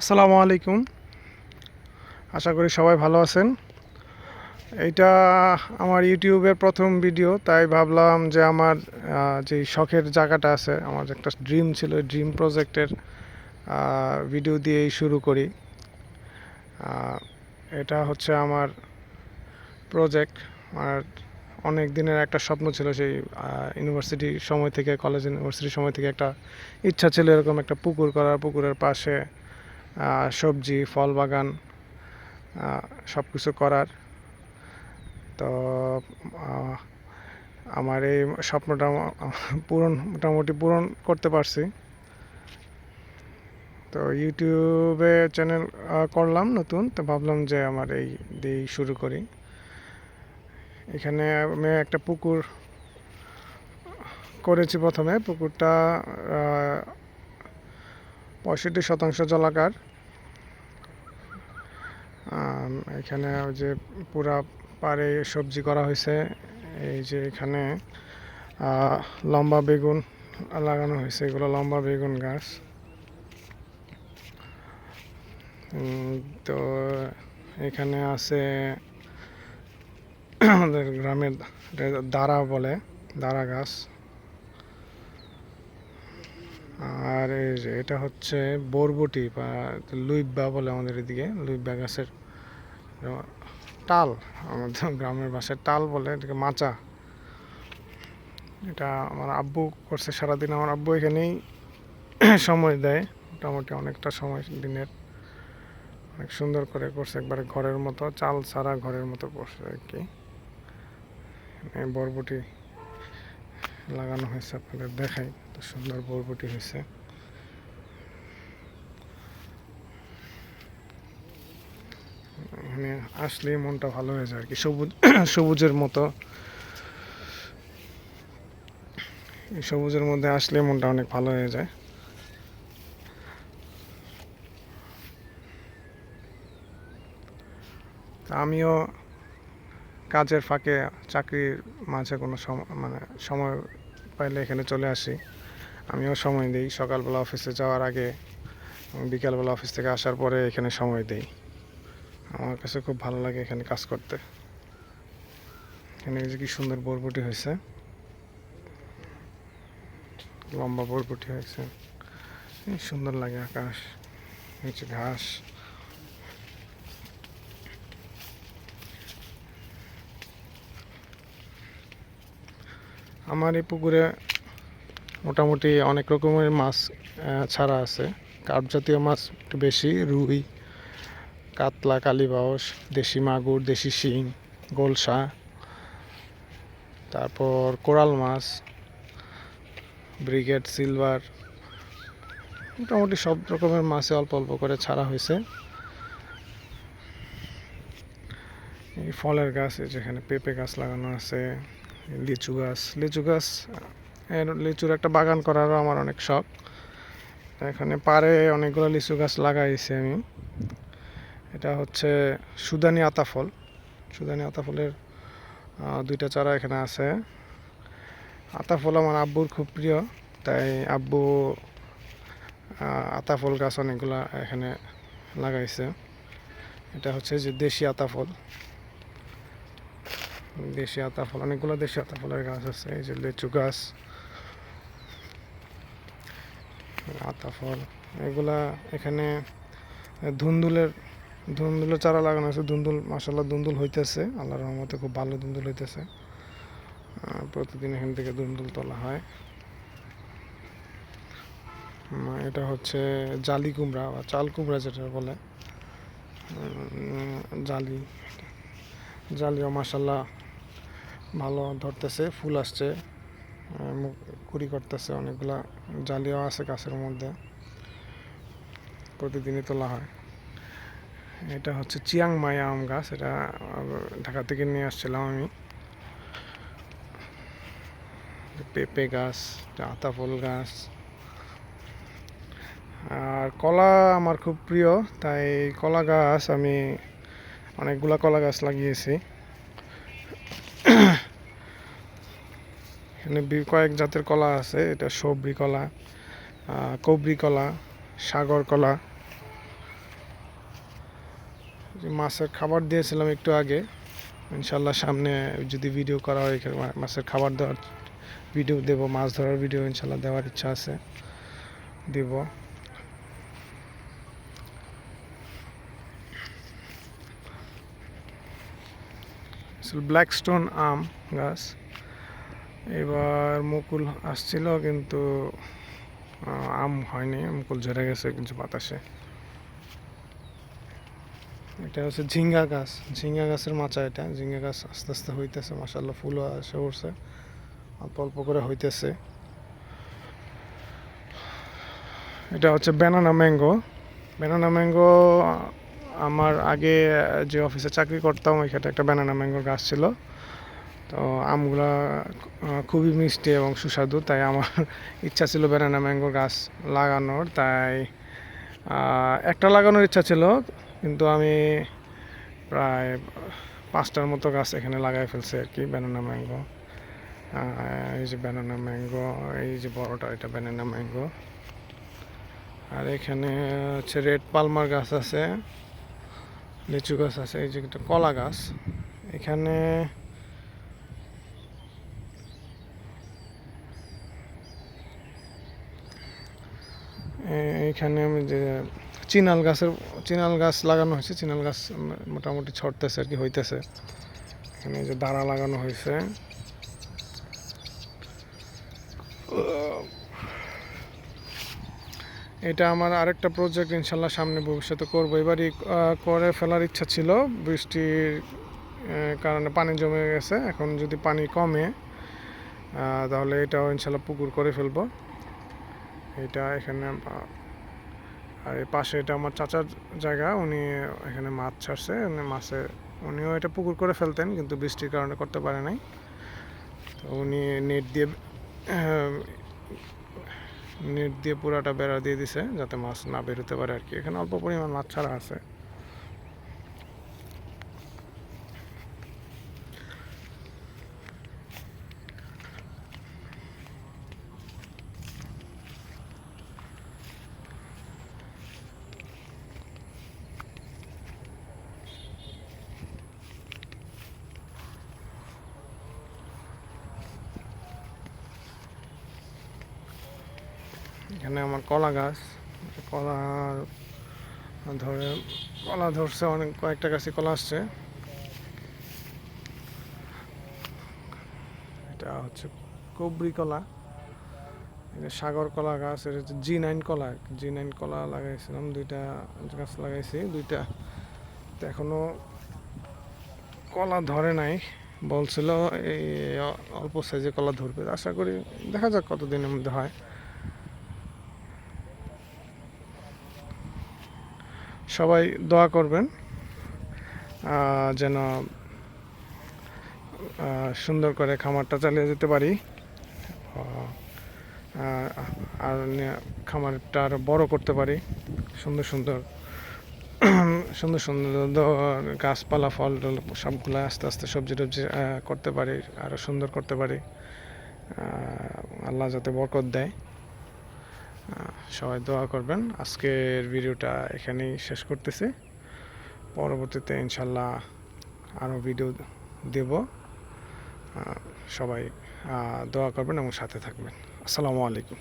আসসালামু আলাইকুম। আশা করি সবাই ভালো আছেন। এইটা আমার ইউটিউবের প্রথম ভিডিও, তাই ভাবলাম যে আমার যে শখের জায়গাটা আছে, আমার একটা ড্রিম ছিল, ড্রিম প্রজেক্টের ভিডিও দিয়েই শুরু করি। এটা হচ্ছে আমার প্রজেক্ট। আর অনেক দিনের একটা স্বপ্ন ছিল সেই ইউনিভার্সিটি সময় থেকে, কলেজ ইউনিভার্সিটির সময় থেকে একটা ইচ্ছা ছিল এরকম একটা পুকুর করার, পুকুরের পাশে সবজি ফল বাগান সব কিছু করার। তো আমার এই স্বপ্নটা পূরণ, মোটামুটি পূরণ করতে পারছি। তো ইউটিউবে চ্যানেল করলাম নতুন, তো ভাবলাম যে আমার এই দিয়েই শুরু করি। এখানে আমি একটা পুকুর করেছি প্রথমে। পুকুরটা পঁয়ষট্টি শতাংশ জলাকার। এখানে ওই যে পুরা পাড়ে সবজি করা হয়েছে। এই যে এখানে লম্বা বেগুন লাগানো হয়েছে। এগুলো লম্বা বেগুন গাছ। তো এখানে আছে আমাদের গ্রামের দাঁড়া বলে দাঁড়া গাছ। আর এটা হচ্ছে বরবটি বা লুইব্বা বলে আমাদের এদিকে, লুইব্বা গাছের টাল আমাদের গ্রামের ভাষায় টাল বলে, এটাকে মাচা। এটা আমার আব্বু করছে, সারাদিন আমার আব্বু এখানেই সময় দেয়, মোটামুটি অনেকটা সময় দিনের। অনেক সুন্দর করে করছে, একবারে ঘরের মতো, চাল ছাড়া ঘরের মতো করছে আর কি। বরবটি লাগানো হয়েছে আপনাদের দেখাই তো সুন্দর বরবটি হয়েছে। এখানে আসলে মনটা ভালো হয়ে যায় আর কি, সবুজ, সবুজের মতো। সবুজের মধ্যে আসলে মনটা অনেক ভালো হয়ে যায়। আমিও কাজের ফাঁকে চাকরির মাঝে কোনো মানে সময় পাইলে এখানে চলে আসি। আমিও সময় দিই। সকালবেলা অফিসে যাওয়ার আগে বিকালবেলা অফিস থেকে আসার পরে এখানে সময় দিই। আমার কাছে খুব ভালো লাগে এখানে কাজ করতে। এখানে যে কি সুন্দর বরবটি হয়েছে। লম্বা বরবটি হয়েছে। সুন্দর লাগে আকাশ। নিচে ঘাস। আমার এই পুকুরে মোটামুটি অনেক রকমের মাছ ছাড়া আছে। কার্প জাতীয় মাছ একটু বেশি, রুই, কাতলা, কালীবাউস, দেশি মাগুর, দেশি শিং, গোলসা, তারপর কোরাল মাছ, ব্রিগেড সিলভার, মোটামুটি সব রকমের মাছে অল্প অল্প করে ছাড়া হয়েছে। এই ফলের গাছ যেখানে পেঁপে গাছ লাগানো আছে লিচু গাছ। লিচু গাছ লিচুর একটা বাগান করারও আমার অনেক শখ। এখানে পারে অনেকগুলো লিচু গাছ লাগাইছি আমি। এটা হচ্ছে সুদানি আতাফল। সুদানি আতাফলের দুইটা চারা এখানে আছে। আতাফল আমার আব্বুর খুব প্রিয়, তাই আব্বু আতাফল গাছ অনেকগুলা এখানে লাগাইছে। এটা হচ্ছে যে দেশি আতাফল। দেশি আতাফল, অনেকগুলো দেশি আতা ফলের গাছ আছে, এই যে লিচু গাছ আতা ফল এগুলা এখানে ধুন্দুলের ধুন্দুলের চারা লাগানো আছে, ধুন্দুল মাসাল্লাহ ধুন্দুল হইতেছে, আল্লাহর রহমতে খুব ভালো ধুন্দুল হইতেছে। প্রতিদিন এখান থেকে ধুন্দুল তোলা হয়। এটা হচ্ছে জালি কুমড়া, বা চাল কুমড়া যেটা বলে। জালি, জালিও মাসাল্লাহ ভালো ধরতেছে, ফুল আসছে কুড়ি করতেছে, অনেকগুলা জালিও আছে গাছের মধ্যে। প্রতিদিনই তোলা হয়। এটা হচ্ছে চিয়াং মায়া আম গাছ, এটা ঢাকা থেকে নিয়ে আসছিলাম আমি। পেঁপে গাছ এটা আতাফল গাছ। আর কলা আমার খুব প্রিয়, তাই কলা গাছ আমি, অনেকগুলা কলা গাছ লাগিয়েছি। এখানে কয়েক জাতের কলা আছে। এটা সবরি কলা কবরি কলা, সাগর কলা। মাছের খাবার দিয়েছিলাম একটু আগে। ইনশাল্লাহ সামনে যদি ভিডিও করা হয় মাছের খাবার দেওয়ার ভিডিও দেবো, মাছ ধরার ভিডিও ইনশাল্লাহ দেওয়ার ইচ্ছা আছে। দেব। ব্ল্যাক স্টোন আম গাছ। এবার মুকুল আসছিল কিন্তু আম হয়নি, মুকুল ঝরে গেছে কিছু বাতাসে। এটা হচ্ছে ঝিঙ্গা গাছ, ঝিঙ্গা গাছের মাচা এটা। ঝিঙ্গা গাছ আস্তে আস্তে হইতেছে মাসাল্লাহ ফুলও আসে উঠছে অল্প অল্প করে হইতেছে। এটা হচ্ছে ব্যানানা ম্যাঙ্গো ব্যানানা ম্যাঙ্গো আমার আগে যে অফিসে চাকরি করতাম, ওইখানে একটা ব্যানানা ম্যাঙ্গোর গাছ ছিল। তো আমগুলা খুবই মিষ্টি এবং সুস্বাদু, তাই আমার ইচ্ছা ছিল ব্যানানা ম্যাঙ্গো গাছ লাগানোর, তাই একটা লাগানোর ইচ্ছা ছিল, কিন্তু আমি প্রায় পাঁচটার মতো গাছ এখানে লাগাই ফেলছি আর কি ব্যানানা ম্যাঙ্গো এই যে ব্যানানা ম্যাঙ্গো এই যে বড়টা, এটা ব্যানানা ম্যাঙ্গো আর এখানে হচ্ছে রেড পালমার গাছ আছে, লিচু গাছ আছে, এই যে কলা গাছ। এখানে এ- এইখানে আমি যে চিনাল গাছের, চিনাল গাছ লাগানো হয়েছে, চিনাল গাছ মোটামুটি ছড়তেছে আর কি, হইতেছে। এখানে যে দাঁড়া লাগানো হয়েছে। এটা আমার আরেকটা প্রজেক্ট ইনশাল্লাহ সামনে ভবিষ্যতে করব। এবারই করে ফেলার ইচ্ছা ছিল, বৃষ্টির কারণে পানি জমে গেছে। এখন যদি পানি কমে তাহলে এটাও ইনশাল্লাহ পুকুর করে ফেলব। এটা এখানে আর এই পাশে এটা আমার চাচার জায়গা, উনি এখানে মাছ ছাড়ছে উনি মাছে, উনিও এটা পুকুর করে ফেলতেন, কিন্তু বৃষ্টির কারণে করতে পারে নাই। তো উনি নেট দিয়ে নেট দিয়ে পুরাটা বেড়া দিয়ে দিছে, যাতে মাছ না বেরোতে পারে আর কি। এখানে অল্প পরিমাণ মাছ ছাড়া আছে। এখানে আমার কলা গাছ। কলা ধরে, কলা ধরছে অনেক, কয়েকটা গাছে কলা আসছে। এটা হচ্ছে কবরি কলা। সাগর কলা গাছ, এটা হচ্ছে জি নাইন কলা। জি নাইন কলা লাগাইছিলাম, দুইটা গাছ লাগাইছি, দুইটা। তো এখনও কলা ধরে নাই। বলছিল, এই অল্প সাইজে কলা ধরবে। আশা করি দেখা যাক কতদিনের মধ্যে হয়। সবাই দোয়া করবেন যেন সুন্দর করে খামারটা চালিয়ে যেতে পারি। আর- খামারটা আরও বড় করতে পারি। সুন্দর সুন্দর সুন্দর সুন্দর গাছপালা, ফল টল সবগুলো আস্তে আস্তে সবজি টবজি করতে পারি আরও সুন্দর করতে পারি। আল্লাহ যাতে বরকত দেয়। সবাই দোয়া করবেন। আজকের ভিডিওটা এখানেই শেষ করতেছি। পরবর্তীতে ইনশাল্লাহ আরও ভিডিও দেব। সবাই দোয়া করবেন এবং সাথে থাকবেন। আসসালামু আলাইকুম।